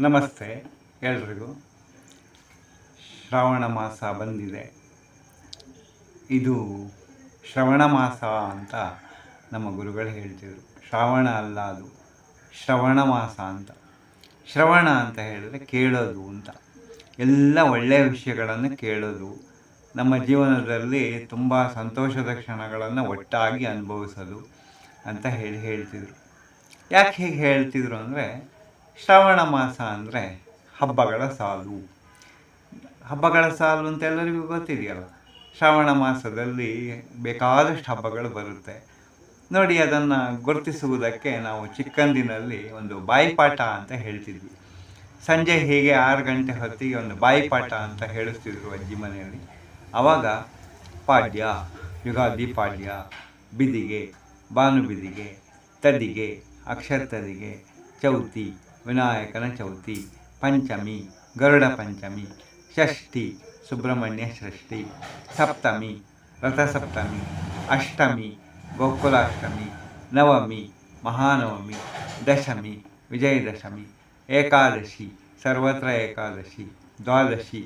ನಮಸ್ತೆ, ಎಲ್ರಿಗೂ. ಶ್ರಾವಣ ಮಾಸ ಬಂದಿದೆ. ಇದು ಶ್ರವಣ ಮಾಸ ಅಂತ ನಮ್ಮ ಗುರುಗಳು ಹೇಳ್ತಿದ್ರು. ಶ್ರಾವಣ ಅಲ್ಲ ಅದು, ಶ್ರವಣ ಮಾಸ ಅಂತ. ಶ್ರವಣ ಅಂತ ಹೇಳಿದ್ರೆ ಕೇಳೋದು ಅಂತ. ಎಲ್ಲ ಒಳ್ಳೆಯ ವಿಷಯಗಳನ್ನು ಕೇಳೋದು. ನಮ್ಮ ಜೀವನದಲ್ಲಿ ತುಂಬ ಸಂತೋಷದ ಕ್ಷಣಗಳನ್ನು ಒಟ್ಟಾಗಿ ಅನುಭವಿಸೋದು ಅಂತ ಹೇಳಿ ಹೇಳ್ತಿದ್ರು. ಯಾಕೆ ಹೇಗೆ ಹೇಳ್ತಿದ್ರು ಅಂದರೆ ಶ್ರಾವಣ ಮಾಸ ಅಂದರೆ ಹಬ್ಬಗಳ ಸಾಲು. ಹಬ್ಬಗಳ ಸಾಲು ಅಂತ ಎಲ್ಲರಿಗೂ ಗೊತ್ತಿದೆಯಲ್ಲ? ಶ್ರಾವಣ ಮಾಸದಲ್ಲಿ ಬೇಕಾದಷ್ಟು ಹಬ್ಬಗಳು ಬರುತ್ತೆ. ನೋಡಿ, ಅದನ್ನು ಗುರುತಿಸುವುದಕ್ಕೆ ನಾವು ಚಿಕ್ಕಂದಿನಲ್ಲಿ ಒಂದು ಬಾಯಿಪಾಠ ಅಂತ ಹೇಳ್ತಿದ್ವಿ. ಸಂಜೆ ಹೀಗೆ ಆರು ಗಂಟೆ ಹೊತ್ತಿಗೆ ಒಂದು ಬಾಯಿಪಾಠ ಅಂತ ಹೇಳಿಸ್ತಿದ್ರು ಅಜ್ಜಿ ಮನೆಯಲ್ಲಿ. ಆವಾಗ ಪಾಡ್ಯ, ಯುಗಾದಿ ಪಾಡ್ಯ, ಬಿದಿಗೆ ಬಾನುಬಿದಿಗೆ ತದಿಗೆ ಅಕ್ಷರ ತದಿಗೆ ಚೌತಿ ವಿನಾಯಕನ ಚೌತಿ ಪಂಚಮಿ ಗರುಡ ಪಂಚಮಿ ಷಷ್ಠಿ ಸುಬ್ರಹ್ಮಣ್ಯ ಷಷ್ಠಿ ಸಪ್ತಮಿ ರಥಸಪ್ತಮಿ ಅಷ್ಟಮಿ ಗೋಕುಲಾಷ್ಟಮಿ ನವಮಿ ಮಹಾನವಮಿ ದಶಮಿ ವಿಜಯದಶಮಿ ಏಕಾದಶಿ ಸರ್ವತ್ರ ಏಕಾದಶಿ ದ್ವಾದಶಿ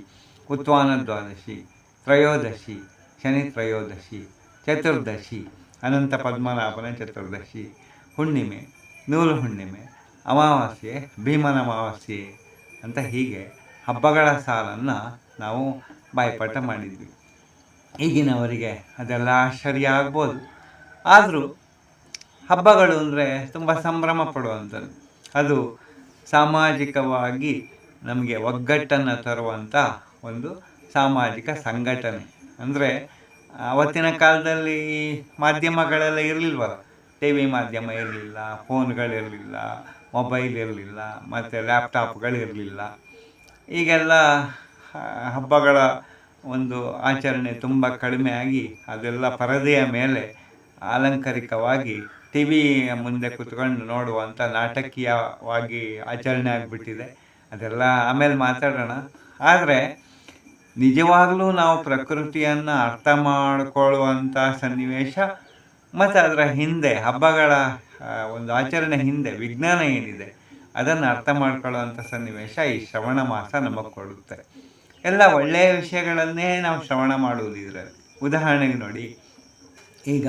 ಉತ್ವಾನ ದ್ವಾದಶಿ ತ್ರಯೋದಶಿ ಶನಿ ತ್ರಯೋದಶಿ ಚತುರ್ದಶಿ ಅನಂತ ಪದ್ಮನಾಭನ ಚತುರ್ದಶಿ ಹುಣ್ಣಿಮೆ ನೂಲು ಹುಣ್ಣಿಮೆ ಅಮಾವಾಸ್ಯೆ, ಭೀಮನ ಅಮಾವಾಸ್ಯೆ ಅಂತ ಹೀಗೆ ಹಬ್ಬಗಳ ಸಾಲನ್ನು ನಾವು ಬಾಯ್ಪಾಠ ಮಾಡಿದ್ವಿ. ಈಗಿನವರಿಗೆ ಅದೆಲ್ಲ ಆಶ್ಚರ್ಯ ಆಗ್ಬೋದು ಆದರೂ ಹಬ್ಬಗಳು ಅಂದರೆ ತುಂಬ ಸಂಭ್ರಮ ಪಡುವಂಥದ್ದು. ಅದು ಸಾಮಾಜಿಕವಾಗಿ ನಮಗೆ ಒಗ್ಗಟ್ಟನ್ನು ತರುವಂಥ ಒಂದು ಸಾಮಾಜಿಕ ಸಂಘಟನೆ. ಅಂದರೆ ಅವತ್ತಿನ ಕಾಲದಲ್ಲಿ ಮಾಧ್ಯಮಗಳೆಲ್ಲ ಇರಲಿಲ್ವಲ್ಲ? ಟಿ ವಿ ಮಾಧ್ಯಮ ಇರಲಿಲ್ಲ ಫೋನ್ಗಳಿರಲಿಲ್ಲ ಮೊಬೈಲ್ ಇರಲಿಲ್ಲ, ಮತ್ತು ಲ್ಯಾಪ್ಟಾಪ್ಗಳಿರಲಿಲ್ಲ ಈಗೆಲ್ಲ ಹಬ್ಬಗಳ ಒಂದು ಆಚರಣೆ ತುಂಬ ಕಡಿಮೆ ಆಗಿ ಅದೆಲ್ಲ ಪರದೆಯ ಮೇಲೆ ಅಲಂಕಾರಿಕವಾಗಿ ಟಿ ವಿ ಮುಂದೆ ಕುತ್ಕೊಂಡು ನೋಡುವಂಥ ನಾಟಕೀಯವಾಗಿ ಆಚರಣೆ ಆಗಿಬಿಟ್ಟಿದೆ. ಅದೆಲ್ಲ ಆಮೇಲೆ ಮಾತಾಡೋಣ. ಆದರೆ, ನಿಜವಾಗಲೂ ನಾವು ಪ್ರಕೃತಿಯನ್ನು ಅರ್ಥ ಮಾಡಿಕೊಳ್ಳುವಂಥ ಸನ್ನಿವೇಶ ಮತ್ತು ಅದರ ಹಿಂದೆ, ಹಬ್ಬಗಳ ಒಂದು ಆಚರಣೆ ಹಿಂದೆ, ವಿಜ್ಞಾನ ಏನಿದೆ, ಅದನ್ನು ಅರ್ಥ ಮಾಡ್ಕೊಳ್ಳುವಂಥ ಸನ್ನಿವೇಶ ಈ ಶ್ರವಣ ಮಾಸ ನಮಗೆ ಕೊಡುತ್ತೆ. ಎಲ್ಲ ಒಳ್ಳೆಯ ವಿಷಯಗಳನ್ನೇ ನಾವು ಶ್ರವಣ ಮಾಡುವುದು ಇದರಲ್ಲಿ. ಉದಾಹರಣೆಗೆ ನೋಡಿ, ಈಗ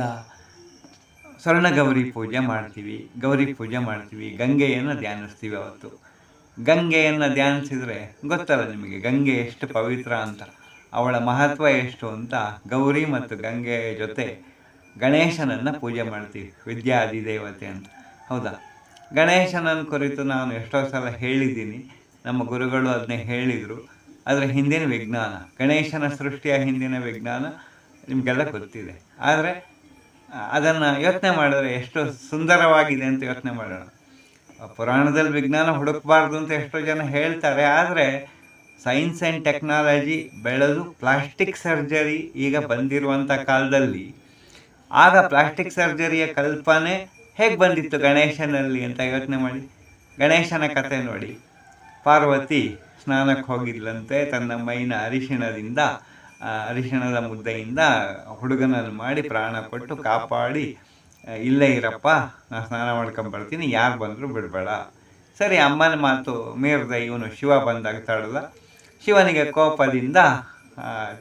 ಸ್ವರ್ಣ ಗೌರಿ ಪೂಜೆ ಮಾಡ್ತೀವಿ, ಗೌರಿ ಪೂಜೆ ಮಾಡ್ತೀವಿ, ಗಂಗೆಯನ್ನು ಧ್ಯಾನಿಸ್ತೀವಿ ಅವತ್ತು. ಗಂಗೆಯನ್ನು ಧ್ಯಾನಿಸಿದರೆ ಗೊತ್ತಲ್ಲ ನಿಮಗೆ, ಗಂಗೆ ಎಷ್ಟು ಪವಿತ್ರ ಅಂತ, ಅವಳ ಮಹತ್ವ ಎಷ್ಟು ಅಂತ ಗೌರಿ ಮತ್ತು ಗಂಗೆಯ ಜೊತೆ ಗಣೇಶನನ್ನು ಪೂಜೆ ಮಾಡ್ತೀವಿ. ವಿದ್ಯಾದಿ ದೇವತೆ ಅಂತ. ಹೌದಾ? ಗಣೇಶನನ್ನು ಕುರಿತು ನಾನು ಎಷ್ಟೋ ಸಲ ಹೇಳಿದ್ದೀನಿ. ನಮ್ಮ ಗುರುಗಳು ಅದನ್ನೇ ಹೇಳಿದರು. ಅದರ ಹಿಂದಿನ ವಿಜ್ಞಾನ, ಗಣೇಶನ ಸೃಷ್ಟಿಯ ಹಿಂದಿನ ವಿಜ್ಞಾನ ನಿಮಗೆಲ್ಲ ಗೊತ್ತಿದೆ. ಆದರೆ ಅದನ್ನು ಯೋಚನೆ ಮಾಡಿದ್ರೆ ಎಷ್ಟು ಸುಂದರವಾಗಿದೆ ಅಂತ ಯೋಚನೆ ಮಾಡೋಣ. ಪುರಾಣದಲ್ಲಿ ವಿಜ್ಞಾನ ಹುಡುಕಬಾರ್ದು ಅಂತ ಎಷ್ಟೋ ಜನ ಹೇಳ್ತಾರೆ. ಆದರೆ ಸೈನ್ಸ್ ಆ್ಯಂಡ್ ಟೆಕ್ನಾಲಜಿ ಬೆಳೆದು ಪ್ಲಾಸ್ಟಿಕ್ ಸರ್ಜರಿ ಈಗ ಬಂದಿರುವಂಥ ಕಾಲದಲ್ಲಿ ಆಗ ಪ್ಲಾಸ್ಟಿಕ್ ಸರ್ಜರಿಯ ಕಲ್ಪನೆ ಹೇಗೆ ಬಂದಿತ್ತು ಗಣೇಶನಲ್ಲಿ ಅಂತ ಯೋಚನೆ ಮಾಡಿ. ಗಣೇಶನ ಕತೆ ನೋಡಿ. ಪಾರ್ವತಿ ಸ್ನಾನಕ್ಕೆ ಹೋಗಿದ್ಲಂತೆ ತನ್ನ ಮೈನ ಅರಿಶಿಣದಿಂದ ಅರಿಶಿಣದ ಮುದ್ದೆಯಿಂದ ಹುಡುಗನನ್ನು ಮಾಡಿ ಪ್ರಾಣ ಕೊಟ್ಟು ಕಾಪಾಡಿ ಇಲ್ಲೇ ಇರಪ್ಪ ನಾನು ಸ್ನಾನ ಮಾಡ್ಕೊಂಬರ್ತೀನಿ ಯಾರು ಬಂದರೂ ಬಿಡಬೇಡ. ಸರಿ, ಅಮ್ಮನ ಮಾತು ಮೀರಿದ ಇವನು ಶಿವ ಬಂದಾಗ ತಡಲ್ಲ ಶಿವನಿಗೆ ಕೋಪದಿಂದ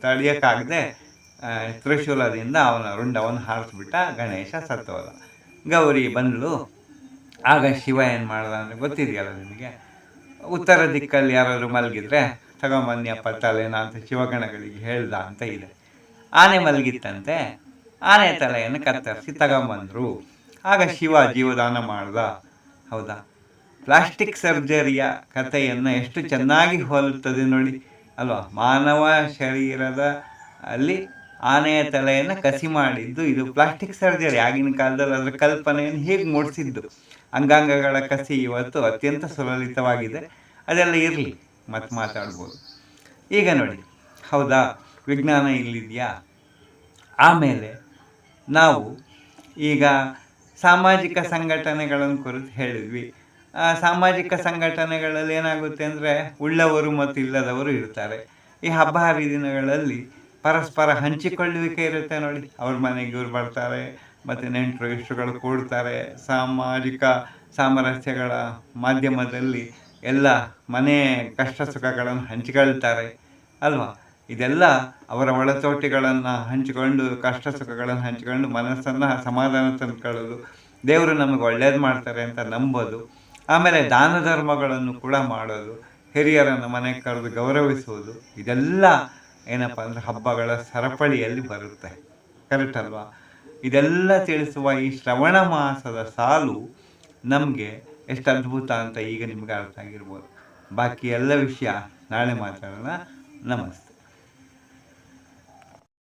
ತಡೆಯೋಕ್ಕಾಗದೆ ತ್ರಿಶೂಲದಿಂದ ಅವನ ರುಂಡವನ್ನು ಹಾರಿಸ್ಬಿಟ್ಟ ಗಣೇಶ ಸತ್ತೋದ. ಗೌರಿ ಬಂದಳು. ಆಗ ಶಿವ ಏನು ಮಾಡ್ದ ಅಂದರೆ ಗೊತ್ತಿದೆಯಲ್ಲ ನಿಮಗೆ? ಉತ್ತರ ದಿಕ್ಕಲ್ಲಿ ಯಾರಾದರೂ ಮಲಗಿದ್ರೆ ತಗೊಂಬನ್ನಿಯಪ್ಪ ತಲೆನ ಅಂತ ಶಿವಗಣಗಳಿಗೆ ಹೇಳ್ದ ಅಂತ ಇದೆ. ಆನೆ ಮಲಗಿತ್ತಂತೆ. ಆನೆ ತಲೆಯನ್ನು ಕತ್ತರಿಸಿ ತಗೊಂಬಂದರು. ಆಗ ಶಿವ ಜೀವದಾನ ಮಾಡ್ದ. ಹೌದಾ? ಪ್ಲಾಸ್ಟಿಕ್ ಸರ್ಜರಿಯ ಕಥೆಯನ್ನು ಎಷ್ಟು ಚೆನ್ನಾಗಿ ಹೋಲುತ್ತದೆ ನೋಡಿ. ಅಲ್ವಾ? ಮಾನವ ಶರೀರದ ಅಲ್ಲಿ ಆನೆಯ ತಲೆಯನ್ನು ಕಸಿ ಮಾಡಿದ್ದು ಇದು ಪ್ಲಾಸ್ಟಿಕ್ ಸರ್ಜರಿ. ಆಗಿನ ಕಾಲದಲ್ಲಿ ಅದರ ಕಲ್ಪನೆಯನ್ನು ಹೇಗೆ ಮೂಡಿಸಿದ್ದು? ಅಂಗಾಂಗಗಳ ಕಸಿ ಇವತ್ತು ಅತ್ಯಂತ ಸುಲಲಿತವಾಗಿದೆ. ಅದೆಲ್ಲ ಇರಲಿ, ಮತ್ತೆ ಮಾತಾಡ್ಬೋದು. ಈಗ ನೋಡಿ, ಹೌದಾ? ವಿಜ್ಞಾನ ಇಲ್ಲಿದೆಯಾ? ಆಮೇಲೆ ನಾವು ಈಗ ಸಾಮಾಜಿಕ ಸಂಘಟನೆಗಳನ್ನು ಕುರಿತು ಹೇಳಿದ್ವಿ. ಸಾಮಾಜಿಕ ಸಂಘಟನೆಗಳಲ್ಲಿ ಏನಾಗುತ್ತೆ ಅಂದರೆ ಉಳ್ಳವರು ಮತ್ತು ಇಲ್ಲದವರು ಇರ್ತಾರೆ. ಈ ಹಬ್ಬ ಹರಿದಿನಗಳಲ್ಲಿ ಪರಸ್ಪರ ಹಂಚಿಕೊಳ್ಳುವಿಕೆ ಇರುತ್ತೆ ನೋಡಿ. ಅವ್ರ ಮನೆಗೆ ಇವ್ರು ಬರ್ತಾರೆ, ಮತ್ತು ನೆಂಟರು ಇಷ್ಟುಗಳು ಕೂಡ್ತಾರೆ. ಸಾಮಾಜಿಕ ಸಾಮರಸ್ಯಗಳ ಮಾಧ್ಯಮದಲ್ಲಿ ಎಲ್ಲ ಮನೆ ಕಷ್ಟ ಸುಖಗಳನ್ನು ಹಂಚಿಕೊಳ್ತಾರೆ ಅಲ್ವಾ? ಇದೆಲ್ಲ ಅವರ ಒಳಚೋಟಿಗಳನ್ನು ಹಂಚಿಕೊಂಡು, ಕಷ್ಟ ಸುಖಗಳನ್ನು ಹಂಚಿಕೊಂಡು ಮನಸ್ಸನ್ನು ಸಮಾಧಾನ ತಂದುಕೊಳ್ಳೋದು. ದೇವರು ನಮಗೆ ಒಳ್ಳೇದು ಮಾಡ್ತಾರೆ ಅಂತ ನಂಬೋದು. ಆಮೇಲೆ ದಾನ ಧರ್ಮಗಳನ್ನು ಕೂಡ ಮಾಡೋದು, ಹಿರಿಯರನ್ನು ಮನೆಗೆ ಕರೆದು ಗೌರವಿಸುವುದು ಇದೆಲ್ಲ ಏನಪ್ಪ ಅಂದರೆ ಹಬ್ಬಗಳ ಸರಪಳಿಯಲ್ಲಿ ಬರುತ್ತೆ. ಕರೆಕ್ಟ್ ಅಲ್ವಾ? ಇದೆಲ್ಲ ತಿಳಿಸುವ ಈ ಶ್ರವಣ ಮಾಸದ ಸಾಲು ನಮಗೆ ಎಷ್ಟು ಅದ್ಭುತ ಅಂತ ಈಗ ನಿಮಗೆ ಅರ್ಥ ಆಗಿರ್ಬೋದು. ಬಾಕಿ ಎಲ್ಲ ವಿಷಯ ನಾಳೆ ಮಾತಾಡೋಣ. ನಮಸ್ತೆ.